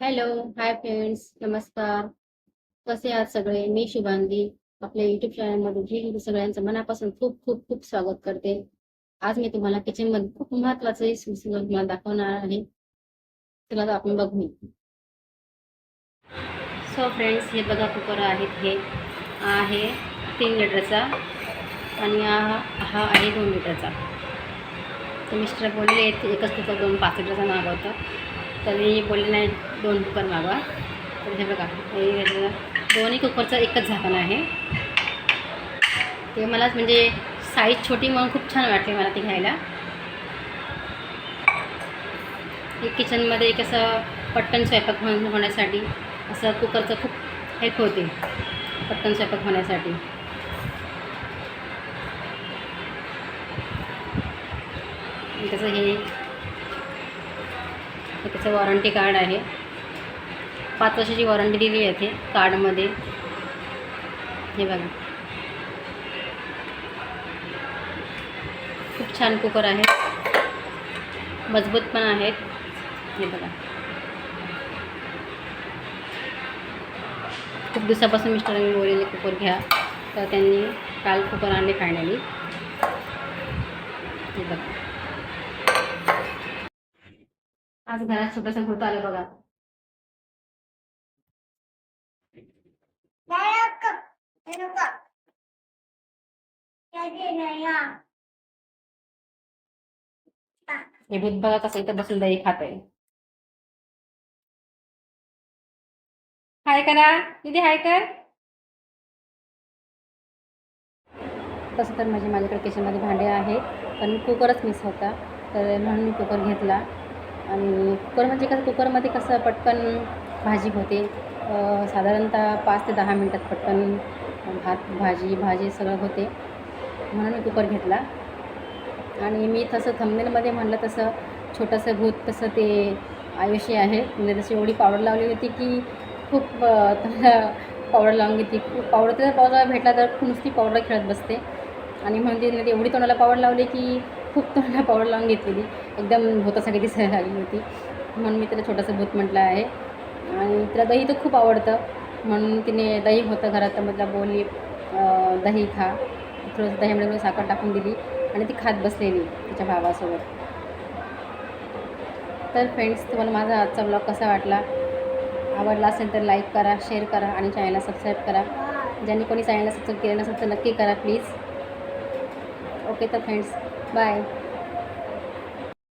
Hello hi friends नमस्कार. कसे आहात सगळे? मी शुभांगी आपल्या युट्यूब चॅनलमध्ये सगळ्यांचं मनापासून खूप खूप खूप स्वागत करते. आज मी तुम्हाला किचनमध्ये खूप महत्वाचं तुम्हाला दाखवणार आहे. चला तर आपण बघू. सो फ्रेंड्स हे बघा कुकर आहेत हे. आहे तीन लिटरचा आणि हा हा आहे दोन लिटरचा. तर मिस्टर बोलले एकच कुकर दोन पाच लिटरचा मागवतं. तर मी बोलले नाही दोन कुकर मागवा तर हे बघा हे दोन्ही कुकरचं एकच झाकण आहे. ते मलाच म्हणजे साईज छोटी म्हणून खूप छान वाटते मला ती घ्यायला. एक किचनमध्ये एक असं पटकन स्वयंपाक होण्यासाठी असं कुकरचं खूप हेल्प होते. पटकन स्वयंपाक होण्यासाठी. त्याचं हे हे त्याचं वॉरंटी कार्ड आहे. पाच वर्षाची वॉरंटी दिली आहे ते कार्डमध्ये हे बघा. खूप छान कुकर आहे. मजबूत पण आहेत. हे बघा. खूप दिवसापासून मिस्टरांनी बोललेले कुकर घ्या. तर त्यांनी काल कुकर आणले फायनली हे बघा. आज घरात छोटंसं भूत आलं बघा. हे भूत बघा कसं इथं बसून दही खात आहे हाय करा दीदी हाय कर. तसं तर म्हणजे माझ्याकडे किचनमध्ये भांडे आहेत पण कुकरच मिस होता तर म्हणून मी कुकर घेतला. आणि कुकर म्हणजे कसं कुकरमध्ये कसं पटकन भाजी होते. साधारणतः पाच ते दहा मिनटात पटकन भात भाजी भाजी सगळं होते. म्हणून मी कुकर घेतला. आणि मी तसं थंबनेलमध्ये म्हणलं तसं छोटंसं भूत तसं ते आयुष्य आहे. म्हणजे तशी एवढी पावडर लावली होती की खूप त्याला पावडर लावून घेतली. खूप पावडर तर पावडर भेटला तर खूप नुसती पावडर खेळत बसते. आणि म्हणजे एवढी तोंडाला पावडर लावली की खूप तोंडाला पावडर लावून घेतलेली. एकदम भूतासारखी दिसायला लागली होती. म्हणून मी त्याला छोटासा भूत म्हटलं आहे. आणि तिला दही तर खूप आवडतं. म्हणून तिने दही होतं घरात तर मला बोलली दही खा. थोडंसं दह्यामध्ये थोडं साखर टाकून दिली आणि ती खात बसलेली तिच्या भावासोबत. तर फ्रेंड्स तुम्हाला माझा आजचा ब्लॉग कसा वाटला? आवडला असेल तर लाईक करा शेअर करा आणि चॅनलला सबस्क्राईब करा. ज्यांनी कोणी चॅनलला सबस्क्राईब केलं नसेल तर नक्की करा प्लीज ओके तर फ्रेंड्स बाय.